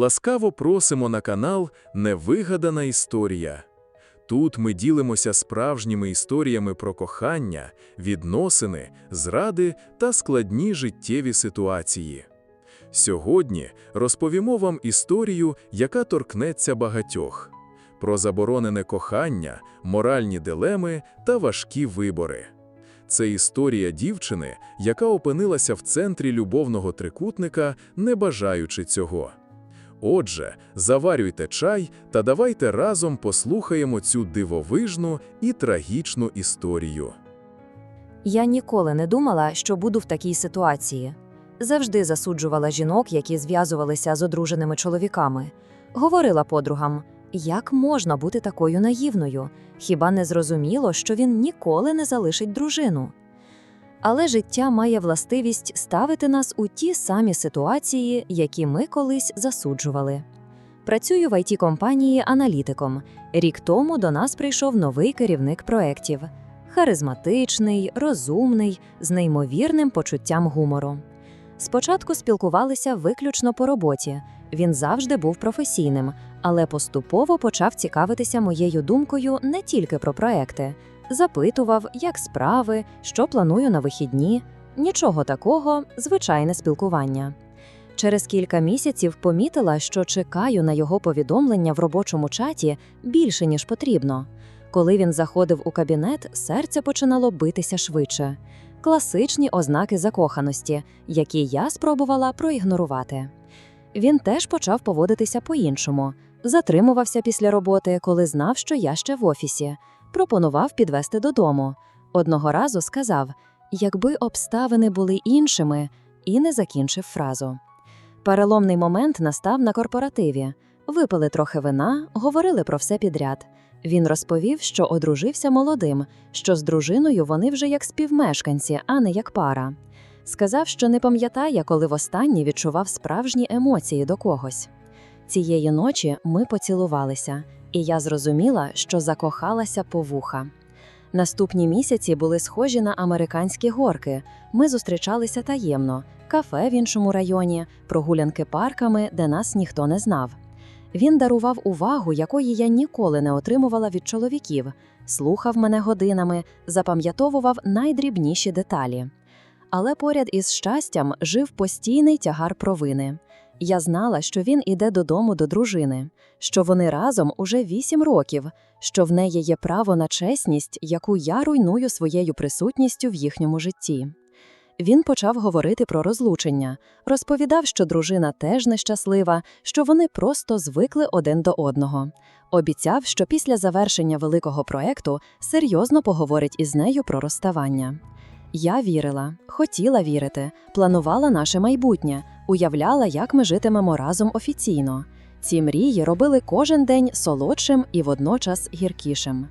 Ласкаво просимо на канал Невигадана історія. Тут ми ділимося справжніми історіями про кохання, відносини, зради та складні життєві ситуації. Сьогодні розповімо вам історію, яка торкнеться багатьох про заборонене кохання, моральні дилеми та важкі вибори. Це історія дівчини, яка опинилася в центрі любовного трикутника, не бажаючи цього. Отже, заварюйте чай та давайте разом послухаємо цю дивовижну і трагічну історію. Я ніколи не думала, що буду в такій ситуації. Завжди засуджувала жінок, які зв'язувалися з одруженими чоловіками. Говорила подругам, як можна бути такою наївною, хіба не зрозуміло, що він ніколи не залишить дружину. Але життя має властивість ставити нас у ті самі ситуації, які ми колись засуджували. Працюю в it компанії аналітиком. Рік тому до нас прийшов новий керівник проєктів. Харизматичний, розумний, з неймовірним почуттям гумору. Спочатку спілкувалися виключно по роботі. Він завжди був професійним, але поступово почав цікавитися моєю думкою не тільки про проекти. Запитував, як справи, що планую на вихідні. Нічого такого, звичайне спілкування. Через кілька місяців помітила, що чекаю на його повідомлення в робочому чаті більше, ніж потрібно. Коли він заходив у кабінет, серце починало битися швидше. Класичні ознаки закоханості, які я спробувала проігнорувати. Він теж почав поводитися по-іншому. Затримувався після роботи, коли знав, що я ще в офісі. Пропонував підвести додому. Одного разу сказав: якби обставини були іншими, і не закінчив фразу. Переломний момент настав на корпоративі. Випили трохи вина, говорили про все підряд. Він розповів, що одружився молодим, що з дружиною вони вже як співмешканці, а не як пара. Сказав, що не пам'ятає, коли востаннє відчував справжні емоції до когось. Цієї ночі ми поцілувалися, і я зрозуміла, що закохалася по вуха. Наступні місяці були схожі на американські горки. Ми зустрічалися таємно, кафе в іншому районі, прогулянки парками, де нас ніхто не знав. Він дарував увагу, якої я ніколи не отримувала від чоловіків, слухав мене годинами, запам'ятовував найдрібніші деталі. Але поряд із щастям жив постійний тягар провини. Я знала, що він іде додому до дружини, що вони разом уже вісім років, що в неї є право на чесність, яку я руйную своєю присутністю в їхньому житті. Він почав говорити про розлучення, розповідав, що дружина теж нещаслива, що вони просто звикли один до одного. Обіцяв, що після завершення великого проекту серйозно поговорить із нею про розставання. Я вірила, хотіла вірити, планувала наше майбутнє, уявляла, як ми житимемо разом офіційно. Ці мрії робили кожен день солодшим і водночас гіркішим.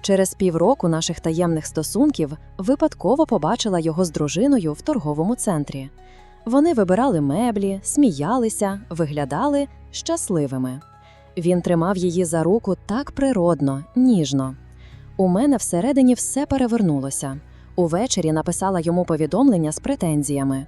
Через півроку наших таємних стосунків випадково побачила його з дружиною в торговому центрі. Вони вибирали меблі, сміялися, виглядали щасливими. Він тримав її за руку так природно, ніжно. У мене всередині все перевернулося. Увечері написала йому повідомлення з претензіями.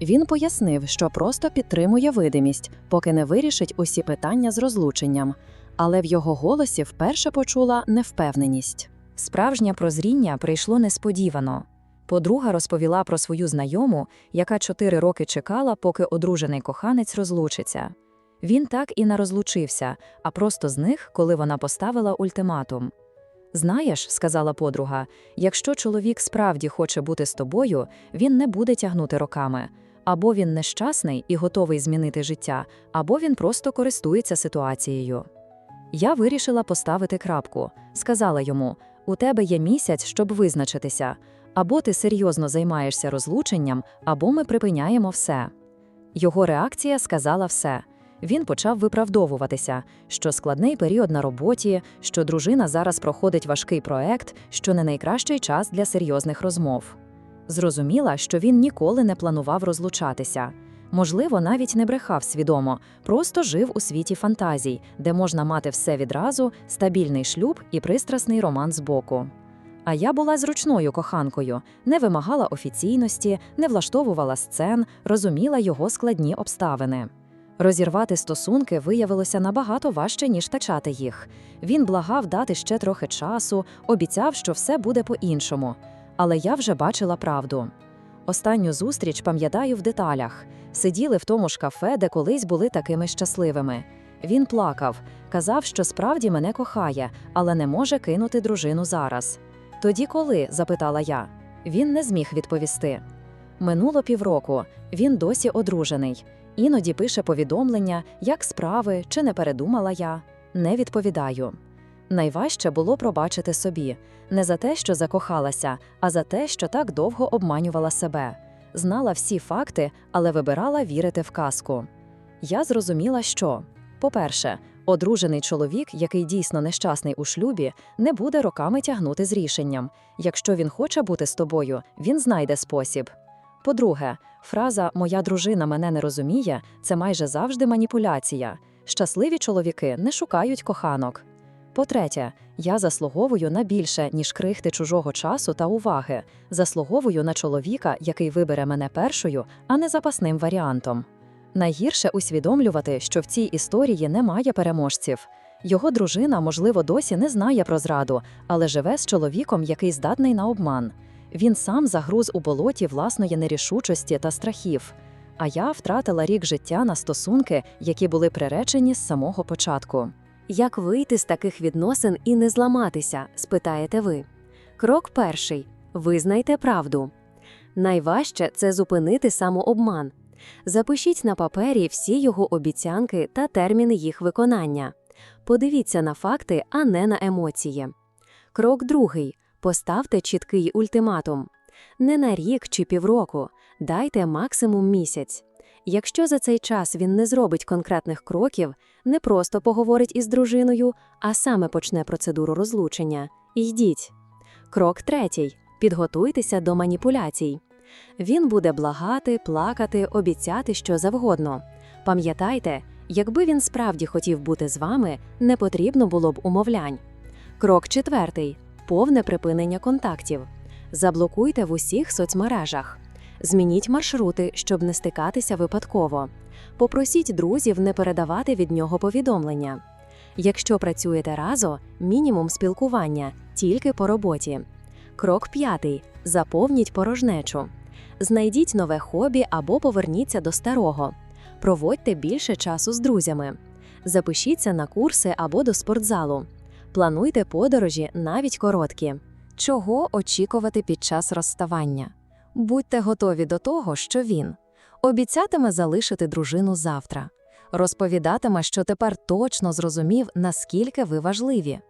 Він пояснив, що просто підтримує видимість, поки не вирішить усі питання з розлученням, але в його голосі вперше почула невпевненість. Справжнє прозріння прийшло несподівано. Подруга розповіла про свою знайому, яка чотири роки чекала, поки одружений коханець розлучиться. Він так і не розлучився, а просто зник, коли вона поставила ультиматум. Знаєш, сказала подруга, якщо чоловік справді хоче бути з тобою, він не буде тягнути роками. Або він нещасний і готовий змінити життя, або він просто користується ситуацією. Я вирішила поставити крапку. Сказала йому: у тебе є місяць, щоб визначитися, або ти серйозно займаєшся розлученням, або ми припиняємо все. Його реакція сказала все. Він почав виправдовуватися, що складний період на роботі, що дружина зараз проходить важкий проект, що не найкращий час для серйозних розмов. Зрозуміла, що він ніколи не планував розлучатися. Можливо, навіть не брехав свідомо, просто жив у світі фантазій, де можна мати все відразу, стабільний шлюб і пристрасний роман збоку. А я була зручною коханкою, не вимагала офіційності, не влаштовувала сцен, розуміла його складні обставини. Розірвати стосунки виявилося набагато важче, ніж тачати їх. Він благав дати ще трохи часу, обіцяв, що все буде по-іншому. Але я вже бачила правду. Останню зустріч пам'ятаю в деталях. Сиділи в тому ж кафе, де колись були такими щасливими. Він плакав, казав, що справді мене кохає, але не може кинути дружину зараз. Тоді коли? запитала я. Він не зміг відповісти. Минуло півроку, він досі одружений. Іноді пише повідомлення, як справи, чи не передумала я. Не відповідаю. Найважче було пробачити собі не за те, що закохалася, а за те, що так довго обманювала себе. Знала всі факти, але вибирала вірити в казку. Я зрозуміла, що, по-перше, одружений чоловік, який дійсно нещасний у шлюбі, не буде роками тягнути з рішенням. Якщо він хоче бути з тобою, він знайде спосіб. По-друге, фраза Моя дружина мене не розуміє це майже завжди маніпуляція. Щасливі чоловіки не шукають коханок. По-третє, я заслуговую на більше, ніж крихти чужого часу та уваги. Заслуговую на чоловіка, який вибере мене першою, а не запасним варіантом. Найгірше усвідомлювати, що в цій історії немає переможців. Його дружина, можливо, досі не знає про зраду, але живе з чоловіком, який здатний на обман. Він сам загруз у болоті власної нерішучості та страхів. А я втратила рік життя на стосунки, які були приречені з самого початку. Як вийти з таких відносин і не зламатися, спитаєте ви. Крок перший визнайте правду. Найважче це зупинити самообман. Запишіть на папері всі його обіцянки та терміни їх виконання. Подивіться на факти, а не на емоції. Крок другий поставте чіткий ультиматум. Не на рік чи півроку, дайте максимум місяць. Якщо за цей час він не зробить конкретних кроків, не просто поговорить із дружиною, а саме почне процедуру розлучення. Йдіть. Крок третій. Підготуйтеся до маніпуляцій. Він буде благати, плакати, обіцяти що завгодно. Пам'ятайте, якби він справді хотів бути з вами, не потрібно було б умовлянь. Крок четвертий. Повне припинення контактів. Заблокуйте в усіх соцмережах. Змініть маршрути, щоб не стикатися випадково. Попросіть друзів не передавати від нього повідомлення. Якщо працюєте разом, мінімум спілкування тільки по роботі. Крок п'ятий. Заповніть порожнечу. Знайдіть нове хобі або поверніться до старого. Проводьте більше часу з друзями. Запишіться на курси або до спортзалу. Плануйте подорожі навіть короткі. Чого очікувати під час розставання? Будьте готові до того, що він обіцятиме залишити дружину завтра, розповідатиме, що тепер точно зрозумів, наскільки ви важливі,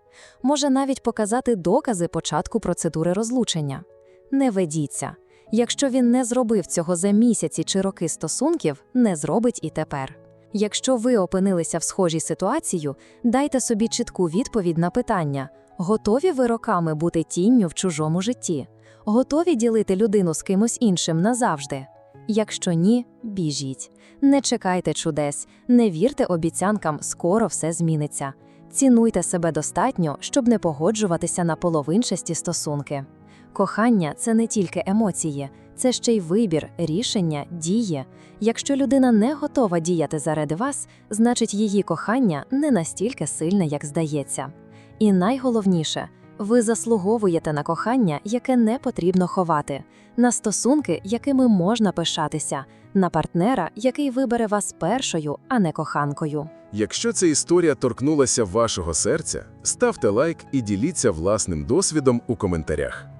може навіть показати докази початку процедури розлучення. Не ведіться. Якщо він не зробив цього за місяці чи роки стосунків, не зробить і тепер. Якщо ви опинилися в схожій ситуації, дайте собі чітку відповідь на питання: готові ви роками бути тінню в чужому житті? Готові ділити людину з кимось іншим назавжди? Якщо ні, біжіть. Не чекайте чудес, не вірте обіцянкам, скоро все зміниться. Цінуйте себе достатньо, щоб не погоджуватися на половинчасті стосунки. Кохання це не тільки емоції, це ще й вибір, рішення, дії. Якщо людина не готова діяти заради вас, значить її кохання не настільки сильне, як здається. І найголовніше, ви заслуговуєте на кохання, яке не потрібно ховати, на стосунки, якими можна пишатися, на партнера, який вибере вас першою, а не коханкою. Якщо ця історія торкнулася вашого серця, ставте лайк і діліться власним досвідом у коментарях.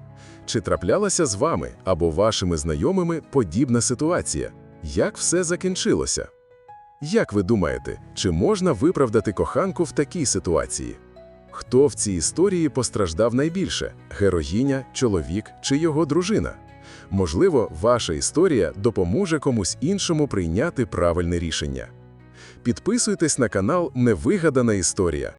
Чи траплялася з вами або вашими знайомими подібна ситуація? Як все закінчилося? Як ви думаєте, чи можна виправдати коханку в такій ситуації? Хто в цій історії постраждав найбільше героїня, чоловік чи його дружина? Можливо, ваша історія допоможе комусь іншому прийняти правильне рішення. Підписуйтесь на канал Невигадана історія.